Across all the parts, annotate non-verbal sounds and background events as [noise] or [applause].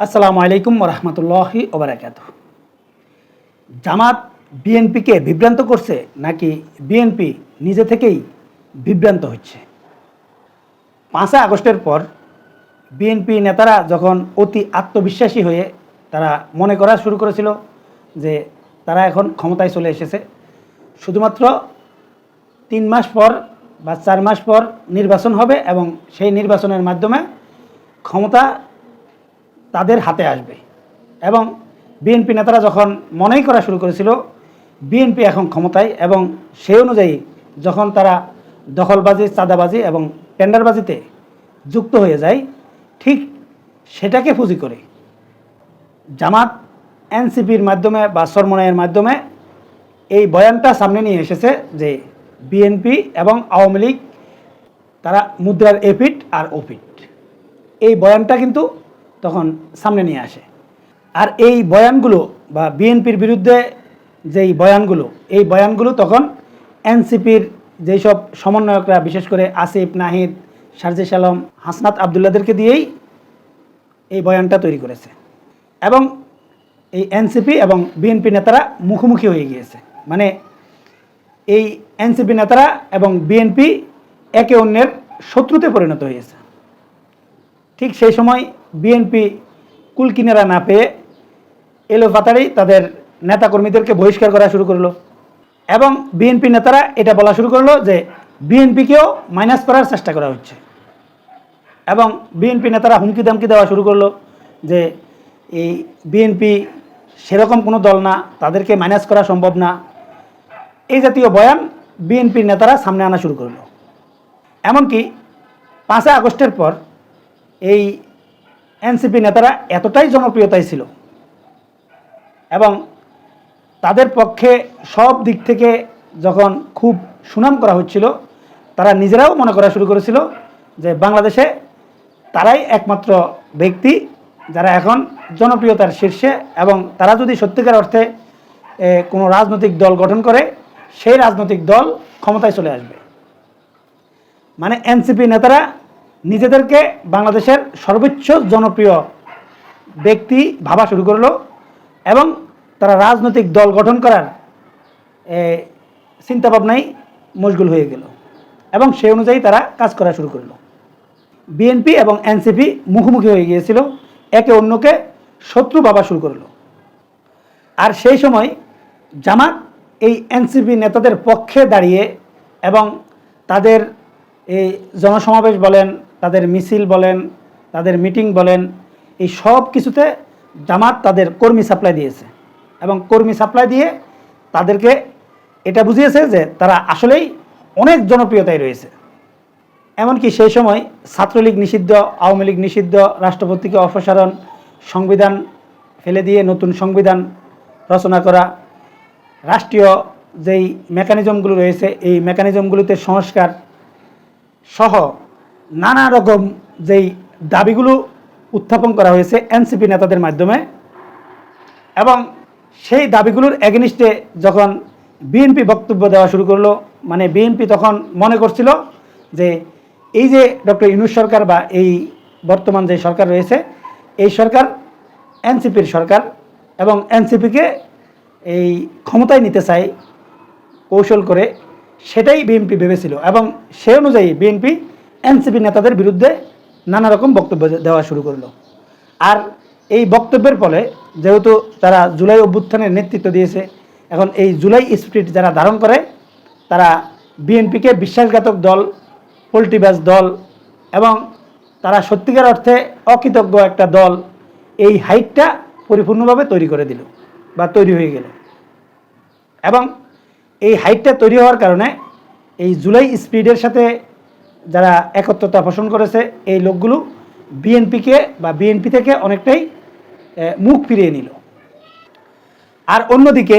আসসালামু আলাইকুম রহমতুল্লাহি ওবরাকাত জামাত বিএনপিকে বিভ্রান্ত করছে নাকি বিএনপি নিজে থেকেই বিভ্রান্ত হচ্ছে? পাঁচই আগস্টের পর বিএনপি নেতারা যখন অতি আত্মবিশ্বাসী হয়ে তারা মনে করা শুরু করেছিল যে তারা এখন ক্ষমতায় চলে এসেছে। শুধুমাত্র তিন মাস পর বা চার মাস পর নির্বাচন হবে এবং সেই নির্বাচনের মাধ্যমে ক্ষমতা তাদের হাতে আসবে। এবং বিএনপি নেতারা যখন মনেই করা শুরু করেছিল, বিএনপি এখন ক্ষমতায় এবং সেই অনুযায়ী যখন তারা দখলবাজি, চাঁদাবাজি এবং টেন্ডারবাজিতে যুক্ত হয়ে যায়, ঠিক সেটাকে পুঁজি করে জামাত, এনসিপির মাধ্যমে বা সরমনায়ের মাধ্যমে এই বয়ানটা সামনে নিয়ে এসেছে যে বিএনপি এবং আওয়ামী লীগ, তারা মুদ্রার এপিট আর ওপিট এই বয়ানটা কিন্তু তখন সামনে নিয়ে আসে। আর এই বয়ানগুলো বা বিএনপির বিরুদ্ধে যেই বয়ানগুলো, এই বয়ানগুলো তখন এনসিপির যেই সব সমন্বয়করা, বিশেষ করে আসিফ, নাহিদ শারজিস আলম, হাসনাত আবদুল্লাদেরকে দিয়েই এই বয়ানটা তৈরি করেছে। এবং এই এনসিপি এবং বিএনপি নেতারা মুখোমুখি হয়ে গিয়েছে। মানে এই এনসিপি নেতারা এবং বিএনপি একে অন্যের শত্রুতে পরিণত হয়েছে। ঠিক সেই সময় বিএনপি কুলকিনারা না পেয়ে এলো ফাতারি তাদের নেতাকর্মীদেরকে বহিষ্কার করা শুরু করল। এবং বিএনপি নেতারা এটা বলা শুরু করল যে বিএনপিকেও মাইনাস করার চেষ্টা করা হচ্ছে। এবং বিএনপি নেতারা হুমকি দামকি দেওয়া শুরু করল যে এই বিএনপি সেরকম কোনো দল না, তাদেরকে মাইনাস করা সম্ভব না। এই জাতীয় বয়ান বিএনপির নেতারা সামনে আনা শুরু করল। এমনকি পাঁচই আগস্টের পর এই এনসিপি নেতারা এতটাই জনপ্রিয়তায় ছিল এবং তাদের পক্ষে সব দিক থেকে যখন খুব সুনাম করা হচ্ছিল, তারা নিজেরাও মনে করা শুরু করেছিল যে বাংলাদেশে তারাই একমাত্র ব্যক্তি যারা এখন জনপ্রিয়তার শীর্ষে এবং তারা যদি সত্যিকার অর্থে কোনো রাজনৈতিক দল গঠন করে, সেই রাজনৈতিক দল ক্ষমতায় চলে আসবে। মানে এনসিপি নেতারা নিজেদেরকে বাংলাদেশের সর্বোচ্চ জনপ্রিয় ব্যক্তি ভাবা শুরু করল এবং তারা রাজনৈতিক দল গঠন করার এ, চিন্তাভাবনায় মশগুল হয়ে গেল। এবং সেই অনুযায়ী তারা কাজ করা শুরু করল। বিএনপি এবং এনসিপি মুখোমুখি হয়ে গিয়েছিল একে অন্যকে শত্রু ভাবা শুরু করল। আর সেই সময় জামাত এই এনসিপি নেতাদের পক্ষে দাঁড়িয়ে এবং তাদের এই জনসমাবেশ বলেন তাদের মিছিল বলেন তাদের মিটিং বলেন, এই সব কিছুতে জামাত তাদের কর্মী সাপ্লাই দিয়েছে। এবং কর্মী সাপ্লাই দিয়ে তাদেরকে এটা বুঝিয়েছে যে তারা আসলেই অনেক জনপ্রিয়তায় রয়েছে। এমনকি সেই সময় ছাত্রলীগ নিষিদ্ধ, আওয়ামী লীগ নিষিদ্ধ, রাষ্ট্রপতিকে অপসারণ, সংবিধান ফেলে দিয়ে নতুন সংবিধান রচনা করা, রাষ্ট্রীয় যেই মেকানিজমগুলো রয়েছে, এই মেকানিজমগুলোতে সংস্কার সহ নানা রকম যেই দাবিগুলো উত্থাপন করা হয়েছে এনসিপি নেতাদের মাধ্যমে এবং সেই দাবিগুলোর এগেনিস্টে যখন বিএনপি বক্তব্য দেওয়া শুরু করল মানে বিএনপি তখন মনে করছিল যে এই যে ডক্টর ইউনুস সরকার বা এই বর্তমান যে সরকার রয়েছে, এই সরকার এনসিপির সরকার এবং এনসিপিকে এই ক্ষমতায় নিতে চায় কৌশল করে সেটাই বিএনপি ভেবেছিল এবং সে অনুযায়ী বিএনপি এনসিপি নেতাদের বিরুদ্ধে নানা রকম বক্তব্য দেওয়া শুরু করল। আর এই বক্তব্যের ফলে যেহেতু তারা জুলাই অভ্যুত্থানের নেতৃত্ব দিয়েছে, এখন এই জুলাই স্পিরিট যারা ধারণ করে, তারা বিএনপিকে বিশ্বাসঘাতক দল, পোল্ট্রিবাজ দল এবং তারা সত্যিকার অর্থে অকৃতজ্ঞ একটা দল, এই হাইটটা পরিপূর্ণভাবে তৈরি করে দিল বা তৈরি হয়ে গেল। এবং এই হাইটটা তৈরি হওয়ার কারণে এই জুলাই স্পিডের সাথে যারা একত্রতা পোষণ করেছে, এই লোকগুলো বিএনপিকে বা বিএনপি থেকে অনেকটাই মুখ ফিরিয়ে নিল। আর অন্যদিকে,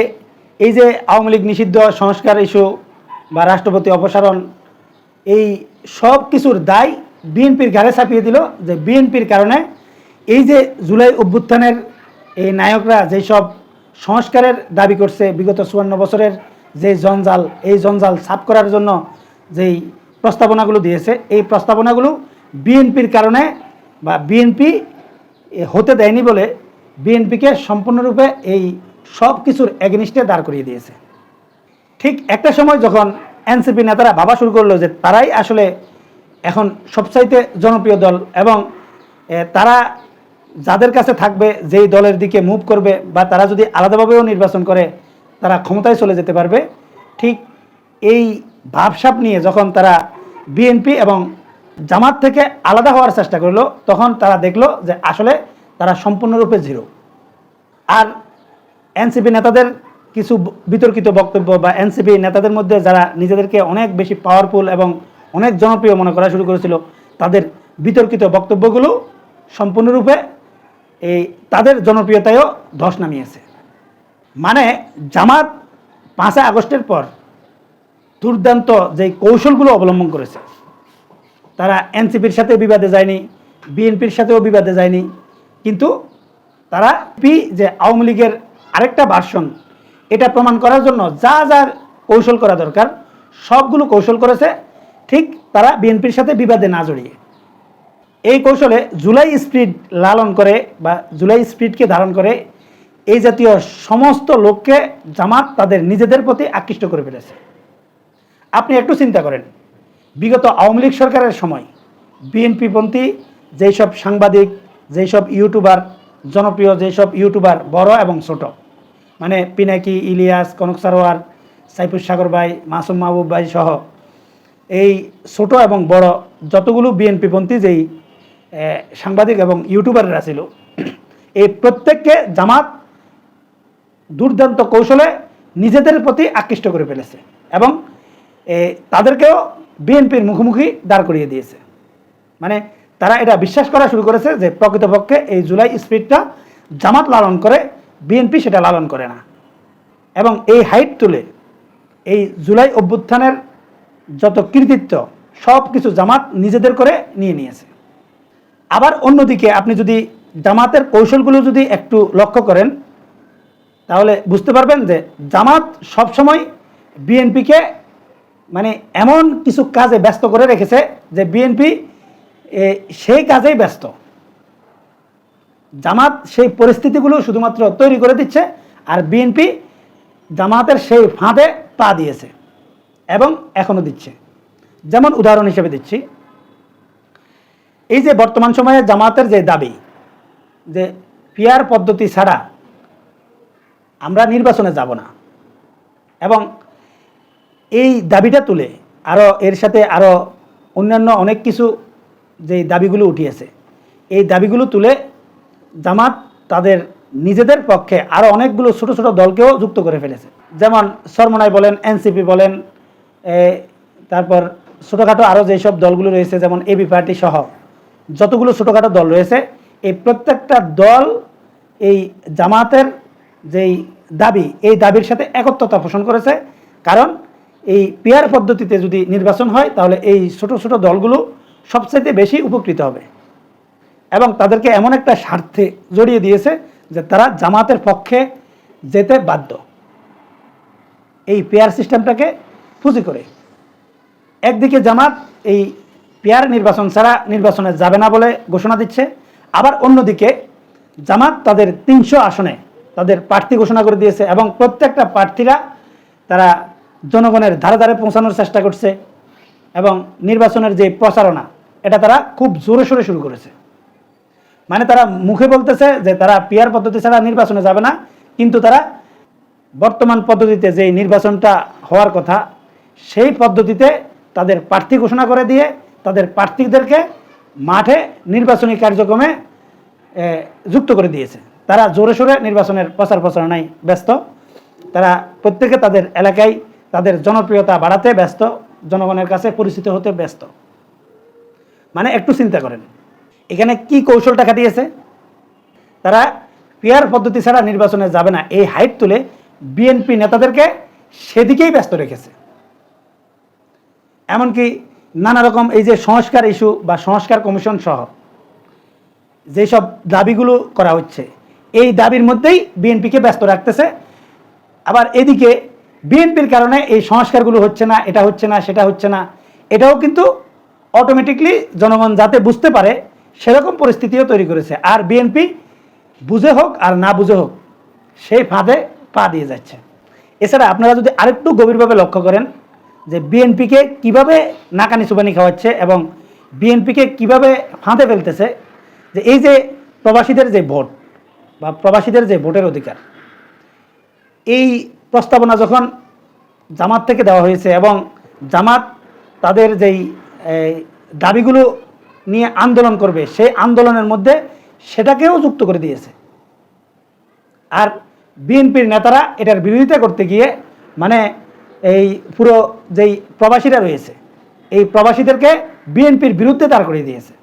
এই যে আওয়ামী লীগ নিষিদ্ধ সংস্কার ইস্যু বা রাষ্ট্রপতি অপসারণ, এই সব কিছুর দায় বিএনপির ঘাড়ে চাপিয়ে দিল যে বিএনপির কারণে এই যে জুলাই অভ্যুত্থানের এই নায়করা যেই সব সংস্কারের দাবি করছে, বিগত চুয়ান্ন বছরের যে জঞ্জাল, এই জঞ্জাল সাফ করার জন্য যেই প্রস্তাবনাগুলো দিয়েছে। এই প্রস্তাবনাগুলো বিএনপির কারণে বা বিএনপি হতে দেয়নি বলে বিএনপিকে সম্পূর্ণরূপে এই সব কিছুর এগেনিস্টে দাঁড় করিয়ে দিয়েছে। ঠিক একটা সময় যখন এনসিপি নেতারা ভাবা শুরু করল যে তারাই আসলে এখন সবচাইতে জনপ্রিয় দল এবং তারা যাদের কাছে থাকবে, যেই দলের দিকে মুভ করবে বা তারা যদি আলাদাভাবেও নির্বাচন করে, তারা ক্ষমতায় চলে যেতে পারবে। ঠিক এই ভাবসাপ নিয়ে যখন তারা বিএনপি এবং জামাত থেকে আলাদা হওয়ার চেষ্টা করল, তখন তারা দেখল যে আসলে তারা সম্পূর্ণরূপে জিরো আর এনসিপি নেতাদের কিছু বিতর্কিত বক্তব্য বা এনসিপি নেতাদের মধ্যে যারা নিজেদেরকে অনেক বেশি পাওয়ারফুল এবং অনেক জনপ্রিয় মনে করা শুরু করেছিল, তাদের বিতর্কিত বক্তব্যগুলো সম্পূর্ণরূপে এই তাদের জনপ্রিয়তায়ও ধস নামিয়েছে। মানে জামাত পাঁচই আগস্টের পর দুর্দান্ত যে কৌশলগুলো অবলম্বন করেছে। তারা এনসিপির সাথে বিবাদে যায়নি, বিএনপির সাথেও বিবাদে যায়নি, কিন্তু তারা পি যে আওয়ামী লীগের আরেকটা ভার্সন, এটা প্রমাণ করার জন্য যা যা কৌশল করা দরকার, সবগুলো কৌশল করেছে, ঠিক তারা বিএনপির সাথে বিবাদে না জড়িয়ে। এই কৌশলে জুলাই স্পিড লালন করে বা জুলাই স্পিডকে ধারণ করে এই জাতীয় সমস্ত লোককে জামাত তাদের নিজেদের প্রতি আকৃষ্ট করে ফেলেছে। আপনি একটু চিন্তা করেন। বিগত আওয়ামী লীগ সরকারের সময় বিএনপিপন্থী যেই সব সাংবাদিক যেই সব ইউটিউবার, জনপ্রিয় যেসব ইউটিউবার বড় এবং ছোট মানে পিনাকি, ইলিয়াস, কনক সারোয়ার সাইফুর সাগর ভাই, মাসুম মাহবুব ভাই সহ, এই ছোট এবং বড় যতগুলো বিএনপিপন্থী যেই সাংবাদিক এবং ইউটিউবাররা ছিল, [clears throat] এই প্রত্যেককে জামাত দুর্দান্ত কৌশলে নিজেদের প্রতি আকৃষ্ট করে ফেলেছে এবং তাদেরকেও বিএনপির মুখোমুখি দাঁড় করিয়ে দিয়েছে। মানে তারা এটা বিশ্বাস করা শুরু করেছে যে প্রকৃতপক্ষে এই জুলাই স্পিডটা জামাত লালন করে, বিএনপি সেটা লালন করে না। এবং এই হাইট তুলে এই জুলাই অভ্যুত্থানের যত কৃতিত্ব, সব কিছু জামাত নিজেদের করে নিয়ে নিয়েছে। আবার অন্যদিকে আপনি যদি জামাতের কৌশলগুলো যদি একটু লক্ষ্য করেন, তাহলে বুঝতে পারবেন যে জামাত সবসময় বিএনপিকে মানে এমন কিছু কাজে ব্যস্ত করে রেখেছে যে বিএনপি সেই কাজেই ব্যস্ত। জামাত সেই পরিস্থিতিগুলো শুধুমাত্র তৈরি করে দিচ্ছে আর বিএনপি জামাতের সেই ফাঁদে পা দিয়েছে এবং এখনও দিচ্ছে। যেমন উদাহরণ হিসেবে দিচ্ছি। এই যে বর্তমান সময়ে জামাতের যে দাবি যে পিয়ার পদ্ধতি ছাড়া আমরা নির্বাচনে যাব না এবং এই দাবিটা তুলে আরও এর সাথে আরও অন্যান্য অনেক কিছু যে দাবিগুলো উঠিয়েছে, এই দাবিগুলো তুলে জামাত তাদের নিজেদের পক্ষে আরও অনেকগুলো ছোট ছোট দলকেও যুক্ত করে ফেলেছে। যেমন সরমনাই বলেন, এনসিপি বলেন তারপর ছোটোখাটো আরও যেসব দলগুলো রয়েছে, যেমন এবি পার্টি সহ যতগুলো ছোটোখাটো দল রয়েছে, এই প্রত্যেকটা দল এই জামাতের যেই দাবি, এই দাবির সাথে একত্রতা পোষণ করেছে। কারণ এই পেয়ার পদ্ধতিতে যদি নির্বাচন হয়, তাহলে এই ছোট ছোট দলগুলো সবচাইতে বেশি উপকৃত হবে। এবং তাদেরকে এমন একটা স্বার্থে জড়িয়ে দিয়েছে যে তারা জামাতের পক্ষে যেতে বাধ্য। এই পেয়ার সিস্টেমটাকে পুঁজি করে। একদিকে জামাত এই পেয়ার নির্বাচন ছাড়া নির্বাচনে যাবে না বলে ঘোষণা দিচ্ছে। আবার অন্যদিকে জামাত তাদের তিনশো আসনে তাদের প্রার্থী ঘোষণা করে দিয়েছে এবং প্রত্যেকটা প্রার্থীরা তারা জনগণের ধারে ধারে পৌঁছানোর চেষ্টা করছে এবং নির্বাচনের যে প্রচারণা, এটা তারা খুব জোরে সোরে শুরু করেছে। মানে তারা মুখে বলতেছে যে তারা পিয়ার পদ্ধতি ছাড়া নির্বাচনে যাবে না, কিন্তু তারা বর্তমান পদ্ধতিতে যে নির্বাচনটা হওয়ার কথা, সেই পদ্ধতিতে তাদের প্রার্থী ঘোষণা করে দিয়ে তাদের প্রার্থীদেরকে মাঠে নির্বাচনী কার্যক্রমে যুক্ত করে দিয়েছে। তারা জোরে সোরে নির্বাচনের প্রচার প্রচারণায় ব্যস্ত। তারা প্রত্যেকে তাদের এলাকায় তাদের জনপ্রিয়তা বাড়াতে ব্যস্ত, জনগণের কাছে পরিচিত হতে ব্যস্ত। মানে একটু চিন্তা করেন, এখানে কি কৌশলটা খাটিয়েছে? তারা পেয়ার পদ্ধতি ছাড়া নির্বাচনে যাবে না, এই হাইট তুলে বিএনপি নেতাদেরকে সেদিকেই ব্যস্ত রেখেছে। এমনকি নানা রকম এই যে সংস্কার ইস্যু বা সংস্কার কমিশন সহ যেসব দাবিগুলো করা হচ্ছে, এই দাবির মধ্যেই বিএনপিকে ব্যস্ত রাখতেছে। আবার এদিকে বিএনপির কারণে এই সংস্কারগুলো হচ্ছে না, এটা হচ্ছে না, সেটা হচ্ছে না। এটাও কিন্তু অটোমেটিকলি জনগণ যাতে বুঝতে পারে, সেরকম পরিস্থিতিও তৈরি করেছে। আর বিএনপি বুঝে হোক আর না বুঝে হোক, সেই ফাঁদে পা দিয়ে যাচ্ছে। এছাড়া আপনারা যদি আরেকটু গভীরভাবে লক্ষ্য করেন, যে বিএনপিকে কীভাবে নাকানি চুবানি খাওয়াচ্ছে এবং বিএনপিকে কীভাবে ফাঁদে ফেলতেছে, যে এই যে প্রবাসীদের যে ভোট বা প্রবাসীদের যে ভোটের অধিকার, এই প্রস্তাবনা যখন জামাত থেকে দেওয়া হয়েছে এবং জামাত তাদের যেই দাবিগুলো নিয়ে আন্দোলন করবে, সেই আন্দোলনের মধ্যে সেটাকেও যুক্ত করে দিয়েছে। আর বিএনপির নেতারা এটার বিরোধিতা করতে গিয়ে মানে এই পুরো যেই প্রবাসীরা রয়েছে, এই প্রবাসীদেরকে বিএনপির বিরুদ্ধে দাঁড় করিয়ে দিয়েছে।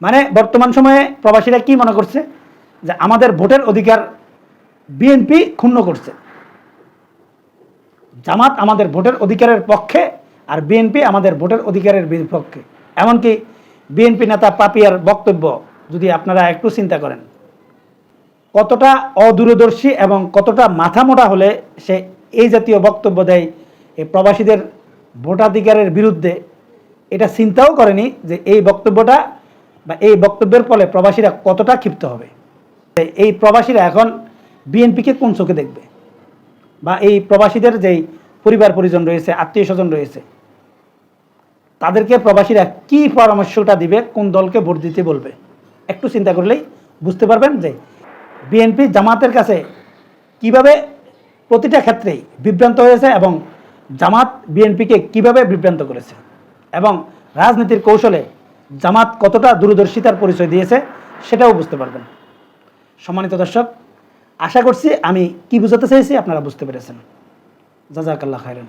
মানে বর্তমান সময়ে প্রবাসীরা কি মনে করছে? যে আমাদের ভোটের অধিকার বিএনপি ক্ষুণ্ণ করছে। জামাত আমাদের ভোটের অধিকারের পক্ষে আর বিএনপি আমাদের ভোটের অধিকারের বিপক্ষে। এমনকি বিএনপি নেতা পাপিয়ার বক্তব্য যদি আপনারা একটু চিন্তা করেন, কতটা অদূরদর্শী এবং কতটা মাথা মোটা হলে সে এই জাতীয় বক্তব্য দেয় এই প্রবাসীদের ভোটাধিকারের বিরুদ্ধে, এটা চিন্তাও করেনি যে এই বক্তব্যটা বা এই বক্তব্যের ফলে প্রবাসীরা কতটা ক্ষিপ্ত হবে। এই প্রবাসীরা এখন বিএনপিকে কোন চোখে দেখবে? বা এই প্রবাসীদের যেই পরিবার পরিজন রয়েছে, আত্মীয় স্বজন রয়েছে, তাদেরকে প্রবাসীরা কি পরামর্শটা দিবে, কোন দলকে ভোট দিতে বলবে? একটু চিন্তা করলেই বুঝতে পারবেন যে বিএনপি জামাতের কাছে কীভাবে প্রতিটা ক্ষেত্রেই বিভ্রান্ত হয়েছে এবং জামাত বিএনপিকে কীভাবে বিভ্রান্ত করেছে এবং রাজনীতির কৌশলে জামাত কতটা দূরদর্শিতার পরিচয় দিয়েছে, সেটাও বুঝতে পারবেন। সম্মানিত দর্শক আশা করছি আমি কি বুঝাতে চাইছি আপনারা বুঝতে পেরেছেন। জাজাকাল্লাহ খাইরেন